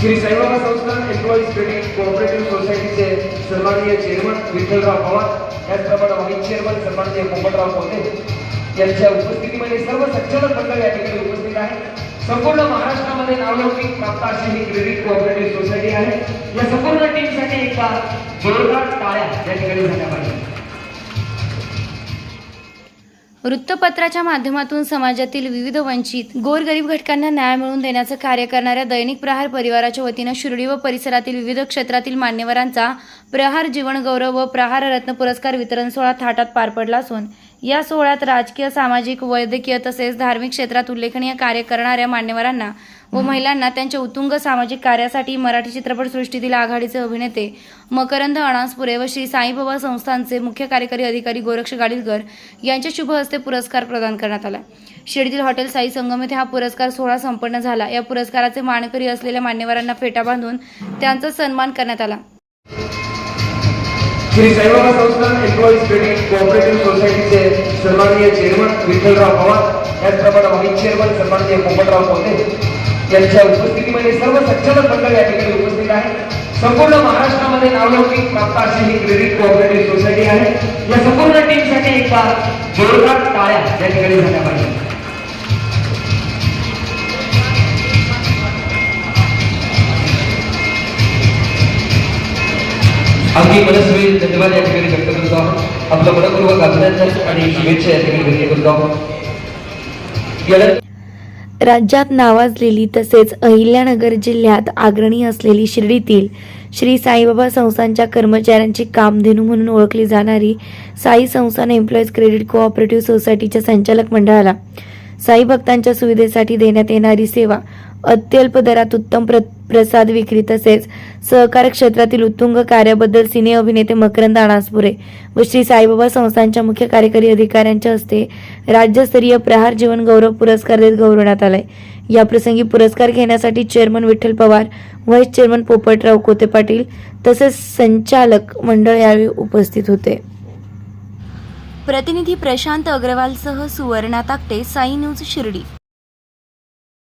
श्री साईबाबा संस्थान employees credit cooperative सोसायटीचे सन्माननीय चेअरमन विठ्ठलराव पवार त्याचप्रमाणे व्हाईस चेअरमन सन्माननीय पोपटराव कोते यांच्या उपस्थितीमध्ये सर्व संचालक मंडळ या ठिकाणी उपस्थित आहे संपूर्ण महाराष्ट्रामध्ये नावलौकिक प्राप्त अशी ही क्रेडिट कोऑपरेटिव्ह सोसायटी आहे. या संपूर्ण टीमसाठी एकदा जोरदार टाळ्या या ठिकाणी झाल्या पाहिजे वृत्तपत्राच्या माध्यमातून समाजातील विविध वंचित गोरगरीब घटकांना न्याय मिळवून देण्याचं कार्य करणाऱ्या दैनिक प्रहार परिवाराच्या वतीनं शिर्डी व परिसरातील विविध क्षेत्रातील मान्यवरांचा प्रहार जीवन गौरव व प्रहार रत्न पुरस्कार वितरण सोहळा थाटात पार पडला असून या सोहळ्यात राजकीय सामाजिक वैद्यकीय तसेच धार्मिक क्षेत्रात उल्लेखनीय कार्य करणाऱ्या मान्यवरांना व महिलांना त्यांच्या उत्तुंग सामाजिक कार्यासाठी मराठी चित्रपटसृष्टीतील आघाडीचे अभिनेते मकरंद अणासपुरे व श्री साईबाबा संस्थानचे मुख्य कार्यकारी अधिकारी गोरक्ष गाडीलकर यांच्या शुभ हस्ते पुरस्कार प्रदान करण्यात आला. शिर्डीतील हॉटेल साई संगम येथे हा पुरस्कार सोहळा संपन्न झाला. या पुरस्काराचे मानकरी असलेल्या मान्यवरांना फेटा बांधून त्यांचा सन्मान करण्यात आला. श्री साईबाबा संस्थान एम्प्लॉईज क्रेडिट कोऑपरेटिव्ह सोसायटीचे सन्माननीय चेअरमन विठ्ठलराव पवार त्याचप्रमाणे व्हाईस चेअरमन सन्माननीय पोपटराव कोते यांच्या उपस्थितीमध्ये सर्व संचालक मंडळ या ठिकाणी उपस्थित आहे संपूर्ण महाराष्ट्रामध्ये नावलौकिक प्राप्त अशी ही क्रेडिट कोऑपरेटिव्ह सोसायटी आहे. या संपूर्ण टीमसाठी एकदा जोरदार टाळ्या या ठिकाणी झाल्या पाहिजे अगदी मनस्वी धन्यवाद या ठिकाणी व्यक्त करतो आहोत आपलं मनपूर्वक अभिनंदन आणि शुभेच्छा या ठिकाणी व्यक्त करतो आहोत राज्यात नावाजलेली तसेच अहिल्यानगर जिल्ह्यात अग्रणी असलेली शिर्डीतील श्री साईबाबा संस्थांच्या कर्मचाऱ्यांची कामधेनू म्हणून ओळखली जाणारी साई संस्थान एम्प्लॉईज क्रेडिट कोऑपरेटिव्ह सोसायटीच्या संचालक मंडळाला साई भक्तांच्या सुविधेसाठी देण्यात येणारी सेवा अत्यल्प दरात उत्तम प्र प्रसाद विक्री तसेच सहकार क्षेत्रातील उत्तुंग कार्याबद्दल सिने अभिनेते मकरंद अणासपुरे व श्री साईबाबा संस्थांच्या मुख्य कार्यकारी अधिकाऱ्यांच्या हस्ते राज्यस्तरीय प्रहार जीवन गौरव पुरस्कार देत गौरवण्यात आलाय. या प्रसंगी पुरस्कार घेण्यासाठी chairman Vitthal Pawar vice chairman Popatrao Kote Patil तसेच संचालक मंडळ यावेळी उपस्थित होते. प्रतिनिधी प्रशांत अग्रवालसह सुवर्णा ताकटे साई न्यूज शिर्डी.